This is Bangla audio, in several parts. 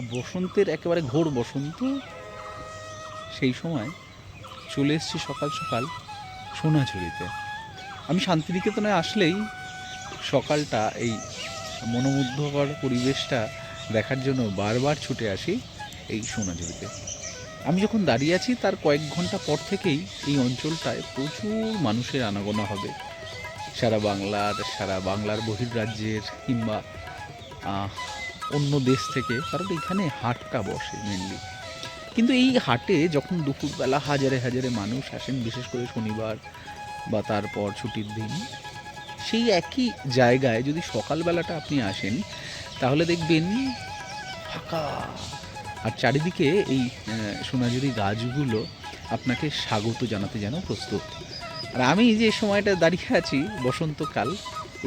বসন্তের একেবারে ঘোর বসন্ত। সেই সময় চলে এসেছি সকাল সকাল সোনাঝুরিতে। আমি শান্তিনিকেতনে আসলেই সকালটা, এই মনোমুগ্ধকর পরিবেশটা দেখার জন্য বারবার ছুটে আসি এই সোনাঝুরিতে। আমি যখন দাঁড়িয়ে আছি, তার কয়েক ঘণ্টা পর থেকেই এই অঞ্চলটায় প্রচুর মানুষের আনাগোনা হবে। সারা বাংলার সারা বাংলার বহির্রাজ্যের কিংবা অন্য দেশ থেকে, কারণ এখানে হাটটা বসে মেনলি কিন্তু এই হাটে যখন দুপুরবেলা হাজারে হাজারে মানুষ আসেন, বিশেষ করে শনিবার বা তারপর ছুটির দিন, সেই একই জায়গায় যদি সকালবেলাটা আপনি আসেন, তাহলে দেখবেন ফাঁকা। আর চারিদিকে এই সোনাঝুরি গাছগুলো আপনাকে স্বাগত জানাতে যেন প্রস্তুত। আর আমি যে সময়টা দাঁড়িয়ে আছি, বসন্তকাল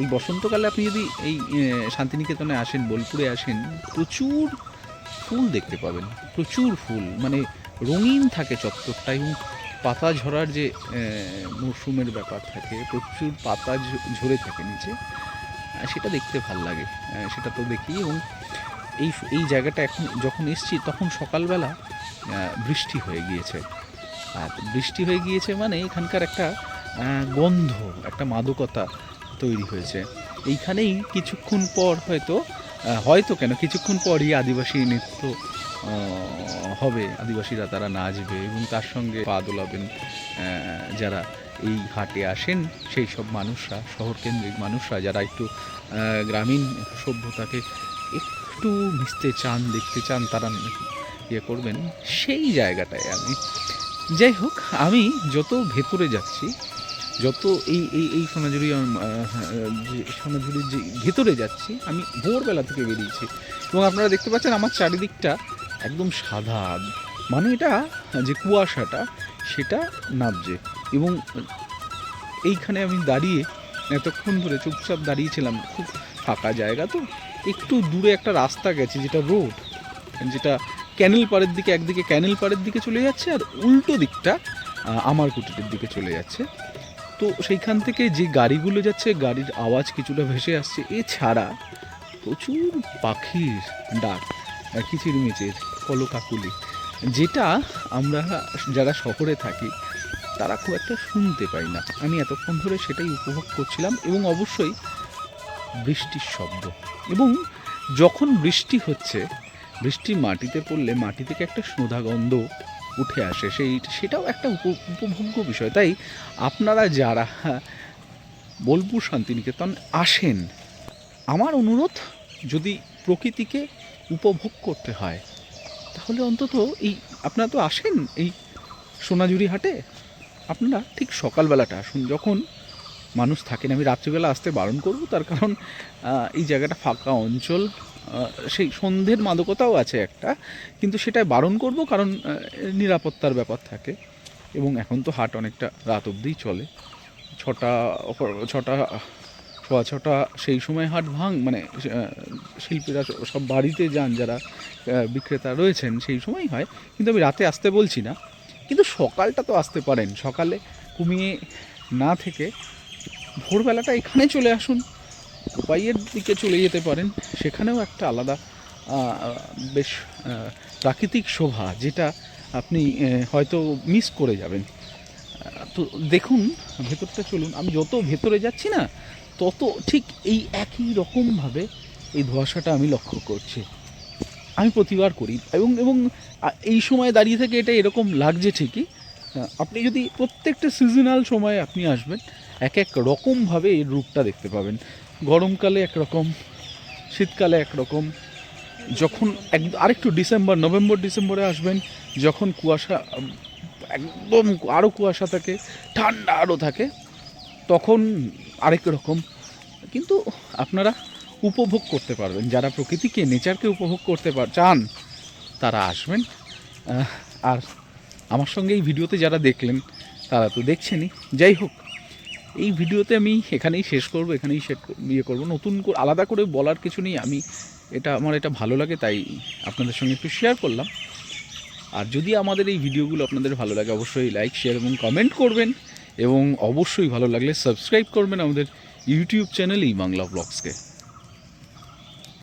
এই বসন্তকালে আপনি যদি এই শান্তিনিকেতনে আসেন, বোলপুরে আসেন, প্রচুর ফুল দেখতে পাবেন, প্রচুর ফুল মানে রঙিন থাকে চত্বরটা এবং পাতা ঝরার যে মরশুমের ব্যাপার থাকে, প্রচুর পাতা ঝরে থাকে নিচে সেটা দেখতে ভালো লাগে সেটা তো দেখি এবং এই এই জায়গাটা এখন যখন এসছি তখন সকালবেলা বৃষ্টি হয়ে গিয়েছে, আর বৃষ্টি হয়ে গিয়েছে মানে এখানকার একটা গন্ধ, একটা মাদকতা তৈরি হয়েছে। এইখানেই কিছুক্ষণ পর হয়তো হয়তো কেন, কিছুক্ষণ পরই আদিবাসী নৃত্য হবে। আদিবাসীরা তারা নাচবে এবং তার সঙ্গে পা দোলাবেন যারা এই হাটে আসেন, সেই সব মানুষরা, শহরকেন্দ্রিক মানুষরা যারা একটু গ্রামীণ সভ্যতাকে একটু মিশতে চান, দেখতে চান, তারা ইয়ে করবেন। সেই জায়গাটায় আমি। যাই হোক, আমি যত ভেতরে যাচ্ছি যত এই এই এই সোনাঝুরি সোনাঝুরির যে ভেতরে যাচ্ছি, আমি ভোরবেলা থেকে বেরিয়েছি। এবং আপনারা দেখতে পাচ্ছেন আমার চারিদিকটা একদম সাদা। মানে এটা যে কুয়াশাটা, সেটা নামছে এবং এইখানে আমি দাঁড়িয়ে এতক্ষণ ধরে চুপচাপ দাঁড়িয়েছিলাম, খুব ফাঁকা জায়গা তো। একটু দূরে একটা রাস্তা গেছে, যেটা রোড। যেটা ক্যানেল পাড়ের দিকে, একদিকে ক্যানেল পাড়ের দিকে চলে যাচ্ছে, আর উল্টো দিকটা আমার কুটিরের দিকে চলে যাচ্ছে। তো সেইখান থেকে যে গাড়িগুলো যাচ্ছে, গাড়ির আওয়াজ কিছুটা ভেসে আসছে। এছাড়া প্রচুর পাখির ডাক কিচিরমিচির কলকাকুলি, যেটা আমরা যারা শহরে থাকি, তারা খুব একটা শুনতে পাই না। আমি এতক্ষণ ধরে সেটাই উপভোগ করছিলাম এবং অবশ্যই বৃষ্টির শব্দ। এবং যখন বৃষ্টি হচ্ছে, বৃষ্টি মাটিতে পড়লে মাটি থেকে একটা সোঁধা গন্ধ উঠে আসে, সেই সেটাও একটা উপ- উপভোগ্য বিষয়। তাই আপনারা যারা বোলপুর শান্তিনিকেতন আসেন, আমার অনুরোধ, যদি প্রকৃতিকে উপভোগ করতে হয়, তাহলে অন্তত এই, আপনারা তো আসেন এই সোনাঝুরি হাটে, আপনারা ঠিক সকালবেলাটা আসুন। যখন মানুষ থাকেন আমি রাত্রিবেলা আসতে বারণ করব, তার কারণ এই জায়গাটা ফাঁকা অঞ্চল। সেই সন্ধ্যের মাদকতাও আছে একটা, কিন্তু সেটা বারণ করব কারণ নিরাপত্তার ব্যাপার থাকে। এবং এখন তো হাট অনেকটা রাত অবধিই চলে। ছটা ছটা, সোয়া ছটা, সেই সময় হাট ভাঙ মানে শিল্পীরা সব বাড়িতে যান যারা বিক্রেতা রয়েছেন, সেই সময় হয়। কিন্তু আমি রাতে আসতে বলছি না। কিন্তু সকালটা তো আসতে পারেন। সকালে কমিয়ে না থেকে ভোরবেলাটা এখানে চলে আসুন। উপাইয়ের দিকে চলে যেতে পারেন। সেখানেও একটা আলাদা বেশ প্রাকৃতিক শোভা যেটা আপনি হয়তো মিস করে যাবেন। তো দেখুন, ভেতরটা চলুন। আমি যত ভেতরে যাচ্ছি না, তত ঠিক এই একই রকমভাবে এই ধোঁয়াশাটা আমি লক্ষ্য করছি। আমি প্রতিবার করি এবং এবং এই সময় দাঁড়িয়ে থেকে এটা এরকম লাগছে ঠিকই। আপনি যদি প্রত্যেকটা সিজনাল সময়ে আপনি আসবেন এক এক রকমভাবে এর রূপটা দেখতে পাবেন। গরমকালে একরকম, শীতকালে একরকম। যখন এক আরেকটু ডিসেম্বর, নভেম্বর, ডিসেম্বরে আসবেন, যখন কুয়াশা একদম আরও কুয়াশা থাকে, ঠান্ডা আরও থাকে, তখন আরেক রকম। কিন্তু আপনারা উপভোগ করতে পারবেন। যারা প্রকৃতিকে নেচারকে উপভোগ করতে চান, তারা আসবেন। আর আমার সঙ্গে এই ভিডিওতে যারা দেখলেন, তারা তো দেখছেনই। যাই হোক এই ভিডিওতে আমি এখানেই শেষ করব, এখানেই শেষ ইয়ে করব। নতুন করে আলাদা করে বলার কিছু নেই। আমি, এটা আমার এটা ভালো লাগে, তাই আপনাদের সঙ্গে একটু শেয়ার করলাম। আর যদি আমাদের এই ভিডিওগুলো আপনাদের ভালো লাগে, অবশ্যই লাইক শেয়ার এবং কমেন্ট করবেন। এবং অবশ্যই ভালো লাগলে সাবস্ক্রাইব করবেন আমাদের ইউটিউব চ্যানেল এই বাংলা ব্লগসকে